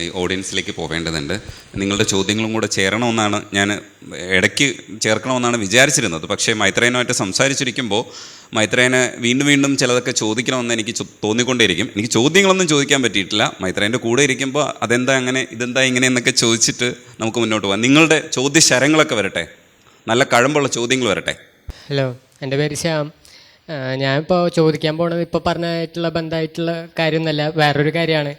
ഈ ഓഡിയൻസിലേക്ക് പോവേണ്ടതുണ്ട്. നിങ്ങളുടെ ചോദ്യങ്ങളും കൂടെ ചേരണമെന്നാണ് ഞാൻ ഇടയ്ക്ക് ചേർക്കണമെന്നാണ് വിചാരിച്ചിരുന്നത്. പക്ഷേ മൈത്രേനുമായിട്ട് സംസാരിച്ചിരിക്കുമ്പോൾ മൈത്രേനെ വീണ്ടും വീണ്ടും ചിലതൊക്കെ ചോദിക്കണമെന്ന് എനിക്ക് തോന്നിക്കൊണ്ടേയിരിക്കും. എനിക്ക് ചോദ്യങ്ങളൊന്നും ചോദിക്കാൻ പറ്റിയിട്ടില്ല. മൈത്രേന്റെ കൂടെ ഇരിക്കുമ്പോൾ അതെന്താ അങ്ങനെ ഇതെന്താ ഇങ്ങനെ എന്നൊക്കെ ചോദിച്ചിട്ട് നമുക്ക് മുന്നോട്ട് പോകാം നിങ്ങളുടെ ചോദ്യശരങ്ങളൊക്കെ വരട്ടെ. നല്ല കഴമ്പുള്ള ചോദ്യങ്ങൾ വരട്ടെ. ഹലോ എന്റെ പേര് ശ്യാം. ഞാനിപ്പോൾ ചോദിക്കാൻ പോണത് ഇപ്പോൾ പറഞ്ഞായിട്ടുള്ള ബന്ധമായിട്ടുള്ള കാര്യമൊന്നുമല്ല വേറൊരു കാര്യമാണ്.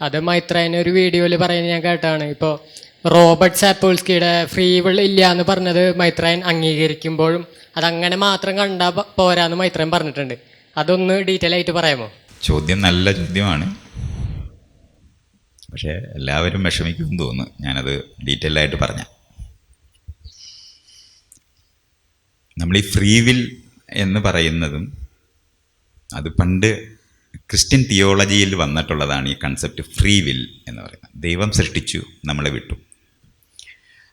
അത് മൈത്രേനെ ഒരു വീഡിയോയിൽ പറയുന്നത് ഞാൻ കേട്ടാണ്. ഇപ്പോൾ റോബർട്ട് സാപ്പോൾസ്കിയുടെ ഫ്രീ വിൾ ഇല്ല എന്ന് പറഞ്ഞത് മൈത്രേൻ അംഗീകരിക്കുമ്പോഴും അതങ്ങനെ മാത്രം കണ്ടാൽ പോരാന്ന് മൈത്രേൻ പറഞ്ഞിട്ടുണ്ട്. അതൊന്ന് ഡീറ്റെയിൽ ആയിട്ട് പറയാമോ? ചോദ്യം നല്ല ചോദ്യമാണ്. പക്ഷേ എല്ലാവരും വിഷമിക്കുമെന്ന് തോന്നുന്നു. ഞാനത് ഡീറ്റെയിൽ ആയിട്ട് പറഞ്ഞ. നമ്മൾ ഈ ഫ്രീ വിൽ എന്ന് പറയുന്നതും അത് പണ്ട് ക്രിസ്ത്യൻ തിയോളജിയിൽ വന്നിട്ടുള്ളതാണ് ഈ കൺസെപ്റ്റ് ഫ്രീ വിൽ എന്ന് പറയുന്നത്. ദൈവം സൃഷ്ടിച്ചു നമ്മളെ വിട്ടു.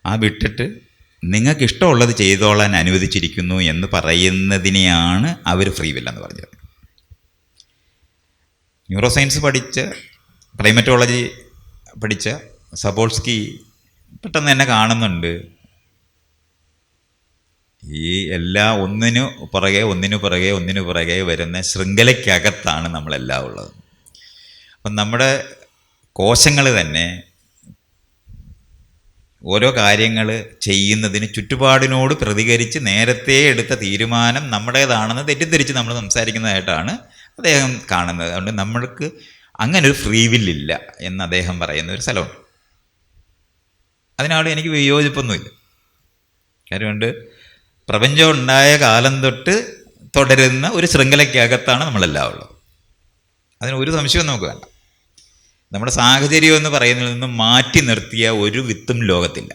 ആ വിട്ടിട്ട് നിങ്ങൾക്ക് ഇഷ്ടമുള്ളത് ചെയ്തോളാൻ അനുവദിച്ചിരിക്കുന്നു എന്ന് പറയുന്നതിനെയാണ് അവർ ഫ്രീ വിൽ എന്ന് പറഞ്ഞത്. ന്യൂറോ സയൻസ് പഠിച്ച പ്രൈമറ്റോളജി പഠിച്ച സബോൾസ്കി പെട്ടെന്ന് തന്നെ കാണുന്നുണ്ട്. ഈ എല്ലാ ഒന്നിനു പുറകെ ഒന്നിനു പുറകെ ഒന്നിനു പുറകെ വരുന്ന ശൃംഖലയ്ക്കകത്താണ് നമ്മളെല്ലാം ഉള്ളത്. അപ്പം നമ്മുടെ കോശങ്ങൾ തന്നെ ഓരോ കാര്യങ്ങൾ ചെയ്യുന്നതിന് ചുറ്റുപാടിനോട് പ്രതികരിച്ച് നേരത്തെ എടുത്ത തീരുമാനം നമ്മുടേതാണെന്ന് തെറ്റിദ്ധരിച്ച് നമ്മൾ സംസാരിക്കുന്നതായിട്ടാണ് അദ്ദേഹം കാണുന്നത്. അതുകൊണ്ട് നമ്മൾക്ക് അങ്ങനെ ഒരു ഫ്രീ വില്ലില്ല എന്ന് അദ്ദേഹം പറയുന്ന ഒരു സ്ഥലമുണ്ട്. അതിനോട് എനിക്ക് വിയോജിപ്പൊന്നുമില്ല. കാര്യമുണ്ട് പ്രപഞ്ചം ഉണ്ടായ കാലം തൊട്ട് തുടരുന്ന ഒരു ശൃംഖലയ്ക്കകത്താണ് നമ്മളെല്ലാം ഉള്ളത്. അതിന് ഒരു സംശയവും നമുക്ക് വേണ്ട. നമ്മുടെ സാഹചര്യം എന്ന് പറയുന്നതിൽ നിന്ന് മാറ്റി നിർത്തിയ ഒരു വിത്തും ലോകത്തില്ല.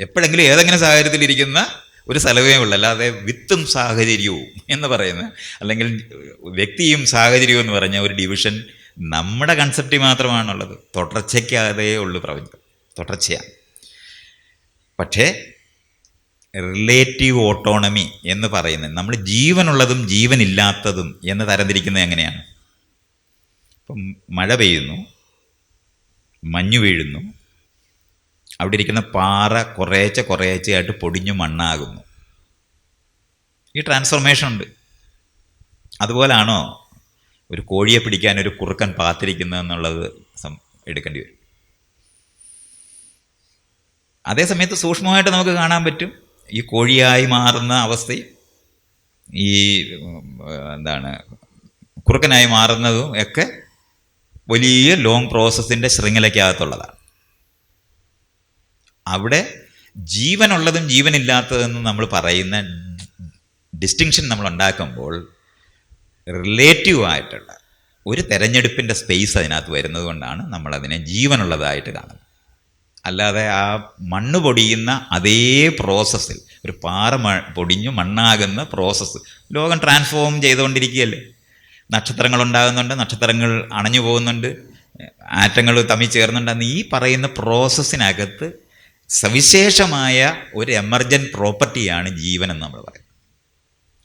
എപ്പോഴെങ്കിലും ഏതെങ്കിലും സാഹചര്യത്തിലിരിക്കുന്ന ഒരു സ്ഥലമേ ഉള്ളൂ. അല്ലാതെ വിത്തും സാഹചര്യവും എന്ന് പറയുന്ന അല്ലെങ്കിൽ വ്യക്തിയും സാഹചര്യവും എന്ന് പറഞ്ഞ ഒരു ഡിവിഷൻ നമ്മുടെ കൺസെപ്റ്റ് മാത്രമാണുള്ളത്. തുടർച്ചയ്ക്കാതേ ഉള്ളൂ പ്രപഞ്ചം. തുടർച്ചയാണ്. പക്ഷേ റിലേറ്റീവ് ഓട്ടോണമി എന്ന് പറയുന്നത്. നമ്മൾ ജീവനുള്ളതും ജീവനില്ലാത്തതും എന്ന് തരംതിരിക്കുന്നത് എങ്ങനെയാണ്? ഇപ്പം മഴ പെയ്യുന്നു മഞ്ഞു വീഴുന്നു അവിടെ ഇരിക്കുന്ന പാറ കുറേച്ചെ കുറേച്ചയായിട്ട് പൊടിഞ്ഞു മണ്ണാകുന്നു. ഈ ട്രാൻസ്ഫോർമേഷൻ ഉണ്ട്. അതുപോലാണോ ഒരു കോഴിയെ പിടിക്കാൻ ഒരു കുറുക്കൻ സം- എടുക്കേണ്ടി വരും. അതേസമയത്ത് സൂക്ഷ്മമായിട്ട് നമുക്ക് കാണാൻ പറ്റും. ഈ കോഴിയായി മാറുന്ന അവസ്ഥയും ഈ എന്താണ് കുറുക്കനായി മാറുന്നതും ഒക്കെ വലിയ ലോങ് പ്രോസസ്സിന്റെ ശൃംഖലയ്ക്കകത്തുള്ളതാണ്. അവിടെ ജീവനുള്ളതും ജീവനില്ലാത്തതെന്ന് നമ്മൾ പറയുന്ന ഡിസ്റ്റിങ്ഷൻ നമ്മൾ ഉണ്ടാക്കുമ്പോൾ റിലേറ്റീവ് ആയിട്ടുള്ള ഒരു തെരഞ്ഞെടുപ്പിന്റെ സ്പേസ് അതിനകത്ത് വരുന്നത് കൊണ്ടാണ് നമ്മളതിനെ ജീവനുള്ളതായിട്ട് കാണുന്നത്. അല്ലാതെ ആ മണ്ണ് പൊടിയുന്ന അതേ പ്രോസസ്സിൽ ഒരു പാറ പൊടിഞ്ഞു മണ്ണാകുന്ന പ്രോസസ്സ് ലോകം ട്രാൻസ്ഫോം ചെയ്തുകൊണ്ടിരിക്കുകയല്ലേ? നക്ഷത്രങ്ങൾ ഉണ്ടാകുന്നുണ്ട് നക്ഷത്രങ്ങൾ അണഞ്ഞു പോകുന്നുണ്ട് ആറ്റങ്ങൾ തമ്മിൽ ചേർന്നുണ്ടെന്ന് ഈ പറയുന്ന പ്രോസസ്സിനകത്ത് സവിശേഷമായ ഒരു എമർജന്റ് പ്രോപ്പർട്ടിയാണ് ജീവൻ എന്ന് നമ്മൾ പറയുന്നത്.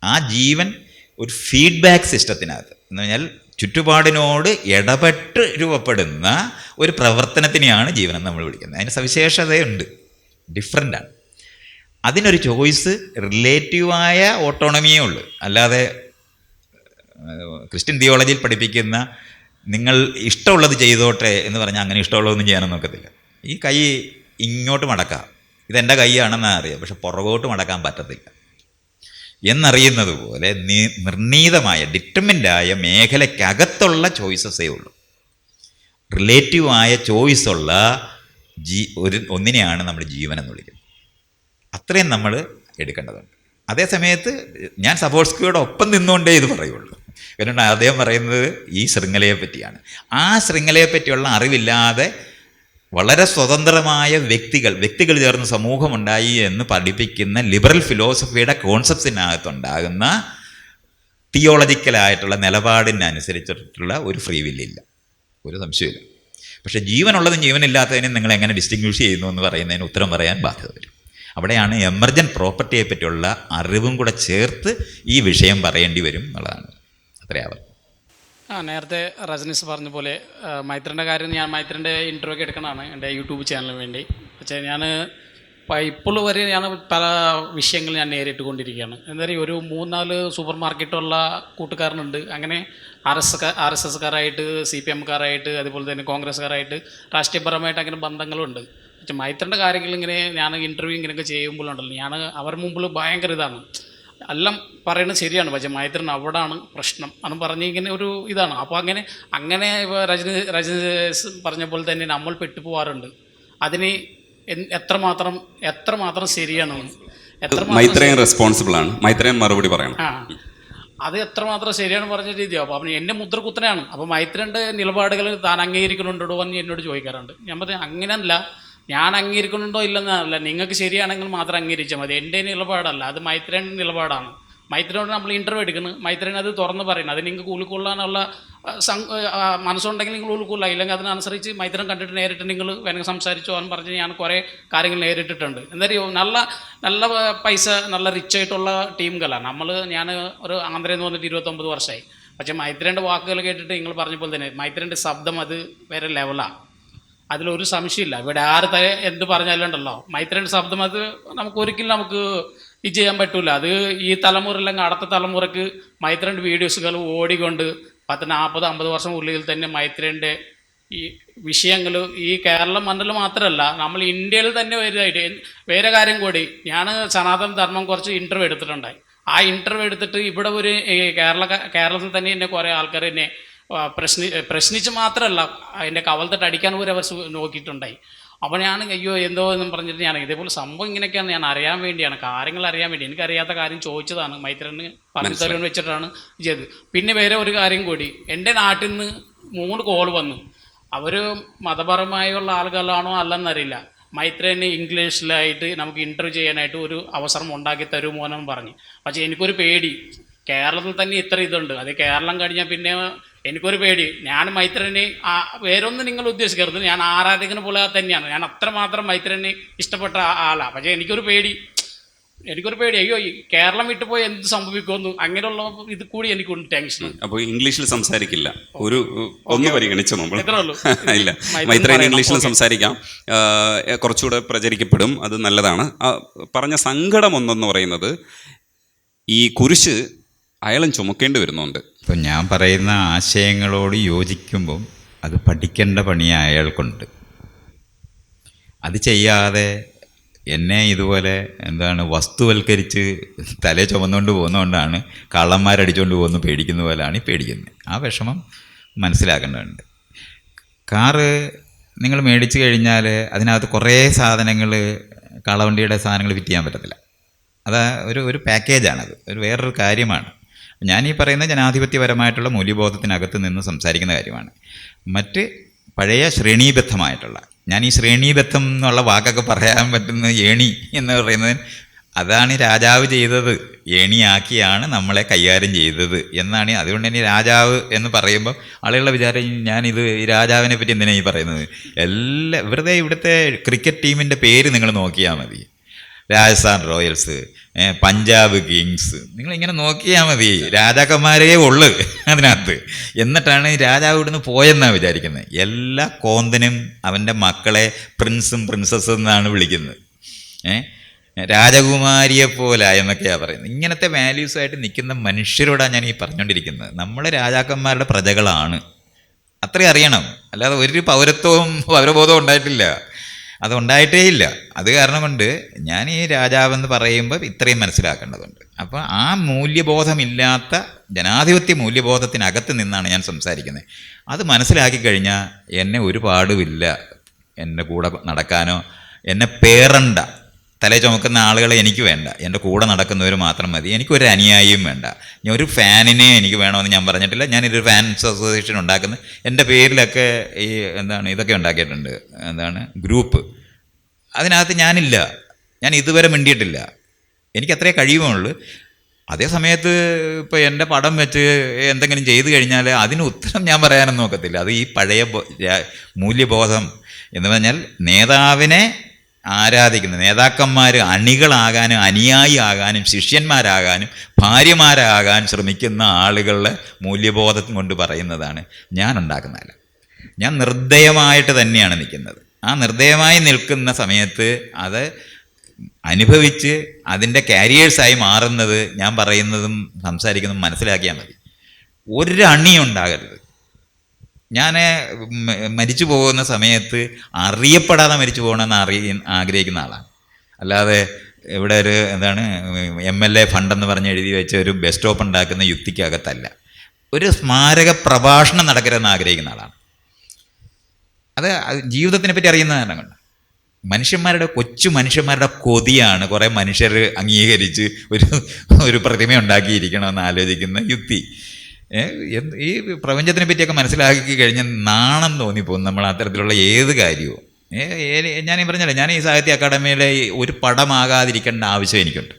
ആ ജീവൻ ഒരു ഫീഡ്ബാക്ക് സിസ്റ്റത്തിനകത്ത് എന്ന് പറഞ്ഞാൽ ചുറ്റുപാടിനോട് ഇടപെട്ട് രൂപപ്പെടുന്ന ഒരു പ്രവർത്തനത്തിനെയാണ് ജീവനം നമ്മൾ വിളിക്കുന്നത്. അതിന് സവിശേഷതയുണ്ട്. ഡിഫറെന്റാണ് അതിനൊരു ചോയ്സ് റിലേറ്റീവായ ഓട്ടോണമിയേ ഉള്ളൂ. അല്ലാതെ ക്രിസ്ത്യൻ തിയോളജിയിൽ പഠിപ്പിക്കുന്ന നിങ്ങൾ ഇഷ്ടമുള്ളത് ചെയ്തോട്ടെ എന്ന് പറഞ്ഞാൽ അങ്ങനെ ഇഷ്ടമുള്ളതൊന്നും ചെയ്യാനൊന്നും നോക്കത്തില്ല. ഈ കൈ ഇങ്ങോട്ട് മടക്കാം. ഇതെന്റെ കൈയാണെന്നാണ് അറിയാം. പക്ഷെ പുറകോട്ട് മടക്കാൻ പറ്റത്തില്ല. എന്നറിയുന്നത് പോലെ നിർണീതമായ ഡിറ്റർമിന്റായ മേഖലയ്ക്കകത്തുള്ള ചോയ്സസേ ഉള്ളൂ. റിലേറ്റീവായ ചോയ്സുള്ള ജീ ഒരു ഒന്നിനെയാണ് നമ്മൾ ജീവൻ എന്ന് വിളിക്കുന്നത്. അത്രയും നമ്മൾ എടുക്കേണ്ടതുണ്ട്. അതേ സമയത്ത് ഞാൻ സപ്പോർട്സ്കിയോട് ഒപ്പം നിന്നുകൊണ്ടേ ഇത് പറയുള്ളൂ. കാരണം അദ്ദേഹം പറയുന്നത് ഈ ശൃംഖലയെ പറ്റിയാണ് ആ ശൃംഖലയെ പറ്റിയുള്ള അറിവില്ലാതെ വളരെ സ്വതന്ത്രമായ വ്യക്തികൾ വ്യക്തികൾ ചേർന്ന് സമൂഹമുണ്ടായി എന്ന് പഠിപ്പിക്കുന്ന ലിബറൽ ഫിലോസഫിയുടെ കോൺസെപ്റ്റ്സിനകത്തുണ്ടാകുന്ന തിയോളജിക്കലായിട്ടുള്ള നിലപാടിനനുസരിച്ചിട്ടുള്ള ഒരു ഫ്രീ വില്ലില്ല ഒരു സംശയമില്ല പക്ഷേ ജീവനുള്ളതും ജീവനില്ലാത്തതിനും നിങ്ങൾ എങ്ങനെ ഡിസ്റ്റിങ്വിഷ് ചെയ്യുന്നു എന്ന് പറയുന്നതിന് ഉത്തരം പറയാൻ ബാധ്യത വരും. അവിടെയാണ് എമർജൻ പ്രോപ്പർട്ടിയെ പറ്റിയുള്ള അറിവും കൂടെ ചേർത്ത് ഈ വിഷയം പറയേണ്ടി വരും എന്നുള്ളതാണ്. ആ നേരത്തെ റജനീസ് പറഞ്ഞ പോലെ മൈത്രന്റെ കാര്യം ഞാൻ മൈത്രന്റെ ഇന്റർവ്യൂ ഒക്കെ എടുക്കണതാണ് എന്റെ യൂട്യൂബ് ചാനലിന് വേണ്ടി. പക്ഷേ ഞാൻ ഇപ്പോൾ വരെ ഞാൻ പല വിഷയങ്ങൾ ഞാൻ നേരിട്ട് കൊണ്ടിരിക്കുകയാണ് എന്താ പറയുക ഒരു മൂന്നാൽ സൂപ്പർ മാർക്കറ്റുള്ള കൂട്ടുകാരനുണ്ട്. അങ്ങനെ ആർ എസ് ആർ എസ് എസ്കാരായിട്ട് സി പി എംകാരായിട്ട് അതുപോലെ തന്നെ കോൺഗ്രസ്സുകാരായിട്ട് രാഷ്ട്രീയപരമായിട്ട് അങ്ങനെ ബന്ധങ്ങളുണ്ട്. പക്ഷേ മൈത്രന്റെ കാര്യങ്ങൾ ഇങ്ങനെ ഞാൻ ഇന്റർവ്യൂ ഇങ്ങനെയൊക്കെ ചെയ്യുമ്പോഴുണ്ടല്ലോ ഞാൻ അവർ മുമ്പിൽ ഭയങ്കര ഇതാണ്. എല്ലാം പറയുന്നത് ശരിയാണ്. പക്ഷേ മൈത്രൻ അവിടാണ് പ്രശ്നം. എന്ന് പറഞ്ഞ് ഇങ്ങനെ ഒരു ഇതാണ്. അപ്പോൾ അങ്ങനെ അങ്ങനെ ഇപ്പോൾ രജനി രജനി പറഞ്ഞ പോലെ തന്നെ നമ്മൾ പെട്ടുപോകാറുണ്ട് അതിന് എത്രമാത്രം എത്രമാത്രം ശരിയാണ് മൈത്രയും റെസ്പോൺസിബിൾ ആണ്. മൈത്രയും മറുപടി പറയണം. ആ. അത് എത്രമാത്രം ശരിയാണ് പറഞ്ഞ രീതിയാണ് അപ്പോൾ അവൻ എന്റെ മുദ്ര കുത്തനെയാണ് അപ്പോൾ മൈത്രന്റെ നിലപാടുകൾ താൻ അംഗീകരിക്കുന്നുണ്ടോ എന്ന് എന്നോട് ചോദിക്കാറുണ്ട്. ഞാൻ പറഞ്ഞു അങ്ങനെയല്ല. ഞാൻ അംഗീകരിക്കുന്നുണ്ടോ ഇല്ലെന്നല്ല നിങ്ങൾക്ക് ശരിയാണെങ്കിൽ മാത്രം അംഗീകരിച്ചാൽ മതി. എന്റെ നിലപാടല്ല അത് മൈത്രേന്റെ നിലപാടാണ്. മൈത്രനോട് നമ്മൾ ഇന്റർവ്യൂ എടുക്കുന്നത് മൈത്രൻ അത് തുറന്ന് പറയുന്നത് അത് നിങ്ങൾക്ക് ഉൾക്കൊള്ളാനുള്ള മനസ്സുണ്ടെങ്കിൽ നിങ്ങൾ ഉൾക്കൊള്ളുക ഇല്ലെങ്കിൽ അതിനനുസരിച്ച് മൈത്രൻ കണ്ടിട്ട് നേരിട്ട് നിങ്ങൾ വേണമെങ്കിൽ സംസാരിച്ചോ എന്ന് പറഞ്ഞ് ഞാൻ കുറേ കാര്യങ്ങൾ നേരിട്ടിട്ടുണ്ട്. എന്തായാലും നല്ല നല്ല പൈസ നല്ല റിച്ച് ആയിട്ടുള്ള ടീമുകളാണ്. നമ്മൾ ഞാൻ ഒരു ആന്ധ്രയിൽ നിന്ന് വന്നിട്ട് ഇരുപത്തൊമ്പത് വർഷമായി. പക്ഷേ മൈത്രന്റെ വാക്കുകൾ കേട്ടിട്ട് നിങ്ങൾ പറഞ്ഞ പോലെ തന്നെ മൈത്രന്റെ ശബ്ദം അത് വേറെ ലെവലാണ് അതിലൊരു സംശയമില്ല. ഇവിടെ ആര് ത എന്ത് പറഞ്ഞാലുണ്ടല്ലോ മൈത്രന്റെ ശബ്ദം അത് നമുക്ക് ഒരിക്കലും നമുക്ക് ഇത് ചെയ്യാൻ പറ്റൂല. അത് ഈ തലമുറ അല്ലെങ്കിൽ അടുത്ത തലമുറയ്ക്ക് മൈത്രന്റെ വീഡിയോസുകൾ ഓടിക്കൊണ്ട് പത്ത് നാൽപ്പത് അമ്പത് വർഷം ഉള്ളിൽ തന്നെ മൈത്രന്റെ ഈ വിഷയങ്ങൾ ഈ കേരളം മണ്ഡലം മാത്രമല്ല നമ്മൾ ഇന്ത്യയിൽ തന്നെ വരുന്നതായിട്ട് വേറെ കാര്യം കൂടി. ഞാൻ സനാതന ധർമ്മം കുറച്ച് ഇന്റർവ്യൂ എടുത്തിട്ടുണ്ടായി. ആ ഇന്റർവ്യൂ എടുത്തിട്ട് ഇവിടെ ഒരു കേരള കേരളത്തിൽ തന്നെ എന്നെ കുറേ ആൾക്കാർ എന്നെ പ്രശ്നി പ്രശ്നിച്ച് മാത്രമല്ല അതിന്റെ കവലത്തിട്ട് അടിക്കാൻ പോലും അവർ നോക്കിയിട്ടുണ്ടായി. അപ്പോൾ ഞാൻ അയ്യോ എന്തോ എന്നും പറഞ്ഞിട്ട് ഞാൻ ഇതേപോലെ സംഭവം ഇങ്ങനെയൊക്കെയാണ് ഞാൻ അറിയാൻ വേണ്ടിയാണ് കാര്യങ്ങൾ അറിയാൻ വേണ്ടി എനിക്കറിയാത്ത കാര്യം ചോദിച്ചതാണ് മൈത്രന് പറഞ്ഞു തരുമെന്ന് വെച്ചിട്ടാണ് ചെയ്തത്. പിന്നെ വേറെ ഒരു കാര്യം കൂടി എന്റെ നാട്ടിൽ നിന്ന് മൂന്ന് കോൾ വന്നു. അവർ മതപരമായുള്ള ആളുകളാണോ അല്ലെന്നറിയില്ല. മൈത്രേനെ ഇംഗ്ലീഷിലായിട്ട് നമുക്ക് ഇന്റർവ്യൂ ചെയ്യാനായിട്ട് ഒരു അവസരം ഉണ്ടാക്കി തരുമോ എന്നും പറഞ്ഞു. പക്ഷേ എനിക്കൊരു പേടി കേരളത്തിൽ തന്നെ ഇത്ര ഇതുണ്ട്. അത് കേരളം കഴിഞ്ഞാൽ പിന്നെ എനിക്കൊരു പേടി. ഞാൻ മൈത്രനെ ആ- വേറൊന്നും നിങ്ങൾ ഉദ്ദേശിക്കരുത്. ഞാൻ ആരാധകനെ പോലെ തന്നെയാണ്. ഞാൻ അത്രമാത്രം മൈത്രനെ ഇഷ്ടപ്പെട്ട ആളാണ് പക്ഷേ എനിക്കൊരു പേടി. എനിക്കൊരു പേടി. അയ്യോ കേരളം വിട്ടു പോയി എന്ത് സംഭവിക്കുമെന്ന്. അങ്ങനെയുള്ള ഇത് കൂടി എനിക്കുണ്ട് ടെൻഷൻ. അപ്പോൾ ഇംഗ്ലീഷിൽ സംസാരിക്കില്ല. ഒരു ഒന്ന് പരിഗണിച്ചു നമ്മൾ. ഇല്ല. മൈത്രേയൻ ഇംഗ്ലീഷിൽ സംസാരിക്കാം. കുറച്ചുകൂടെ പ്രചരിക്കപ്പെടും. അത് നല്ലതാണ്. പറഞ്ഞ സങ്കടം ഒന്നെന്ന് പറയുന്നത് ഈ കുരിശ് അയാളും ചുമക്കേണ്ടി വരുന്നുണ്ട്. ഇപ്പം ഞാൻ പറയുന്ന ആശയങ്ങളോട് യോജിക്കുമ്പം അത് പഠിക്കേണ്ട പണി അയാൾക്കുണ്ട്. അത് ചെയ്യാതെ എന്നെ ഇതുപോലെ എന്താണ് വസ്തുവൽക്കരിച്ച് തലേ ചുമന്നുകൊണ്ട് പോകുന്നതുകൊണ്ടാണ് കള്ളന്മാരടിച്ചുകൊണ്ട് പോകുന്നു പേടിക്കുന്ന പോലെയാണ് ഈ പേടിക്കുന്നത്. ആ വിഷമം മനസ്സിലാക്കേണ്ടതുണ്ട്. കാറ് നിങ്ങൾ മേടിച്ചു കഴിഞ്ഞാൽ അതിനകത്ത് കുറേ സാധനങ്ങൾ കളവണ്ടിയുടെ സാധനങ്ങൾ ഫിറ്റ് ചെയ്യാൻ പറ്റത്തില്ല. അത് ഒരു ഒരു പാക്കേജാണത്. ഒരു വേറൊരു കാര്യമാണ്. ഞാൻ ഈ പറയുന്ന ജനാധിപത്യപരമായിട്ടുള്ള മൂല്യബോധത്തിനകത്ത് നിന്ന് സംസാരിക്കുന്ന കാര്യമാണ്. മറ്റ് പഴയ ശ്രേണീബദ്ധമായിട്ടുള്ള ഞാൻ ഈ ശ്രേണീബദ്ധം എന്നുള്ള വാക്കൊക്കെ പറയാൻ പറ്റുന്ന ഏണി എന്ന് പറയുന്നത് അതാണ് രാജാവ് ചെയ്തത് ഏണിയാക്കിയാണ് നമ്മളെ കൈകാര്യം ചെയ്തത് എന്നാണ്. അതുകൊണ്ട് തന്നെ രാജാവ് എന്ന് പറയുമ്പോൾ ആളുകളുടെ വിചാരം ഞാനിത് ഈ രാജാവിനെ പറ്റി എന്തിനാണ് ഈ പറയുന്നത്? എല്ലാ വെറുതെ ഇവിടുത്തെ ക്രിക്കറ്റ് ടീമിന്റെ പേര് നിങ്ങൾ നോക്കിയാൽ മതി. Rajasthan Royals Punjab Kings. നിങ്ങൾ ഇങ്ങനെ നോക്കിയാൽ മതി. രാജാക്കന്മാരേ ഉള്ളു അതിനകത്ത്. എന്നിട്ടാണ് രാജാവ് ഇവിടുന്ന് പോയെന്നാണ് വിചാരിക്കുന്നത് എല്ലാ കോന്തനും അവന്റെ മക്കളെ പ്രിൻസും പ്രിൻസസ്സും എന്നാണ് വിളിക്കുന്നത്. ഏ രാജകുമാരിയെ പോലെ എന്നൊക്കെയാണ് പറയുന്നത്. ഇങ്ങനത്തെ വാല്യൂസായിട്ട് നിൽക്കുന്ന മനുഷ്യരോടാണ് ഞാൻ ഈ പറഞ്ഞുകൊണ്ടിരിക്കുന്നത് നമ്മൾ രാജാക്കന്മാരുടെ പ്രജകളാണ്. അത്രയും അറിയണം. അല്ലാതെ ഒരു പൗരത്വവും പൗരബോധവും ഉണ്ടായിട്ടില്ല. അതുണ്ടായിട്ടേ ഇല്ല. അത് കാരണം കൊണ്ട് ഞാൻ ഈ രാജാവെന്ന് പറയുമ്പോൾ ഇത്രയും മനസ്സിലാക്കേണ്ടതുണ്ട്. അപ്പോൾ ആ മൂല്യബോധമില്ലാത്ത ജനാധിപത്യ മൂല്യബോധത്തിനകത്ത് നിന്നാണ് ഞാൻ സംസാരിക്കുന്നത്. അത് മനസ്സിലാക്കി കഴിഞ്ഞാൽ എന്നെ ഒരു പാടുമില്ല കൂടെ നടക്കാനോ എന്നെ പേറണ്ട. തലേ ചുമക്കുന്ന ആളുകളെ എനിക്ക് വേണ്ട. എന്റെ കൂടെ നടക്കുന്നവർ മാത്രം മതി. എനിക്കൊരു അനുയായിയും വേണ്ട. ഞാൻ ഒരു ഫാനിനെ എനിക്ക് വേണമെന്ന് ഞാൻ പറഞ്ഞിട്ടില്ല. ഞാനൊരു ഫാൻസ് അസോസിയേഷൻ ഉണ്ടാക്കുന്നത് എന്റെ പേരിലൊക്കെ ഈ എന്താണ് ഇതൊക്കെ ഉണ്ടാക്കിയിട്ടുണ്ട്. എന്താണ് ഗ്രൂപ്പ്. അതിനകത്ത് ഞാനില്ല. ഞാൻ ഇതുവരെ മിണ്ടിയിട്ടില്ല. എനിക്ക് അത്രേ കഴിയുമുള്ളൂ അതേ സമയത്ത് ഇപ്പോൾ എന്റെ പടം വെച്ച് എന്തെങ്കിലും ചെയ്തു കഴിഞ്ഞാൽ അതിന് ഉത്തരം ഞാൻ പറയാനൊന്നും നോക്കത്തില്ല അത് ഈ പഴയ മൂല്യബോധം എന്ന് പറഞ്ഞാൽ നേതാവിനെ ആരാധിക്കുന്ന നേതാക്കന്മാർ അണികളാകാനും അനുയായി ആകാനും ശിഷ്യന്മാരാകാനും ഭാര്യമാരാകാൻ ശ്രമിക്കുന്ന ആളുകളുടെ മൂല്യബോധം കൊണ്ട് പറയുന്നതാണ് ഞാൻ ഉണ്ടാക്കുന്നതല്ല ഞാൻ നിർദ്ദയമായിട്ട് തന്നെയാണ് നിൽക്കുന്നത്. ആ നിർദ്ദയമായി നിൽക്കുന്ന സമയത്ത് അത് അനുഭവിച്ച് അതിന്റെ കാരിയേഴ്സായി മാറുന്നത് ഞാൻ പറയുന്നതും സംസാരിക്കുന്നതും മനസ്സിലാക്കിയാൽ മതി. ഒരു അണിയും ഉണ്ടാകരുത് ഞാൻ മരിച്ചു പോകുന്ന സമയത്ത് അറിയപ്പെടാതെ മരിച്ചു പോകണമെന്ന് അറിയ ആഗ്രഹിക്കുന്ന ആളാണ്. അല്ലാതെ ഇവിടെ ഒരു എന്താണ് എം എൽ എ ഫണ്ടെന്ന് പറഞ്ഞ് എഴുതി വെച്ച ഒരു ബസ് സ്റ്റോപ്പ് ഉണ്ടാക്കുന്ന യുക്തിക്കകത്തല്ല. ഒരു സ്മാരക പ്രഭാഷണം നടക്കരുതെന്ന് ആഗ്രഹിക്കുന്ന ആളാണ്. അത് ജീവിതത്തിനെ പറ്റി അറിയുന്ന കാരണം കൊണ്ട് മനുഷ്യന്മാരുടെ കൊച്ചു മനുഷ്യന്മാരുടെ കൊതിയാണ് കുറേ മനുഷ്യർ അംഗീകരിച്ച് ഒരു ഒരു പ്രതിമ ഉണ്ടാക്കിയിരിക്കണമെന്ന് ആലോചിക്കുന്ന യുക്തി. ഈ പ്രപഞ്ചത്തിനെ പറ്റിയൊക്കെ മനസ്സിലാക്കി കഴിഞ്ഞ് നാണം തോന്നിപ്പോകും നമ്മൾ അത്തരത്തിലുള്ള ഏത് കാര്യവും. ഞാൻ ഈ പറഞ്ഞല്ലോ ഞാൻ ഈ സാഹിത്യ അക്കാദമിയിലെ ഈ ഒരു പടമാകാതിരിക്കേണ്ട ആവശ്യം എനിക്കുണ്ട്.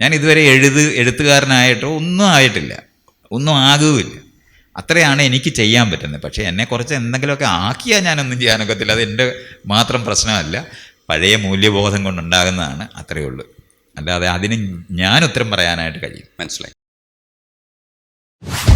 ഞാൻ ഇതുവരെ എഴുത് എഴുത്തുകാരനായിട്ടോ ഒന്നും ആയിട്ടില്ല. ഒന്നും ആകുകയില്ല. അത്രയാണ് എനിക്ക് ചെയ്യാൻ പറ്റുന്നത്. പക്ഷേ എന്നെ കുറച്ച് എന്തെങ്കിലുമൊക്കെ ആക്കിയാൽ ഞാനൊന്നും ചെയ്യാനൊക്കത്തില്ല. അത് എന്റെ മാത്രം പ്രശ്നമല്ല. പഴയ മൂല്യബോധം കൊണ്ടുണ്ടാകുന്നതാണ് അത്രയേ ഉള്ളൂ. അല്ലാതെ അതിന് ഞാൻ ഉത്തരം പറയാനായിട്ട് കഴിയും മനസ്സിലായി. you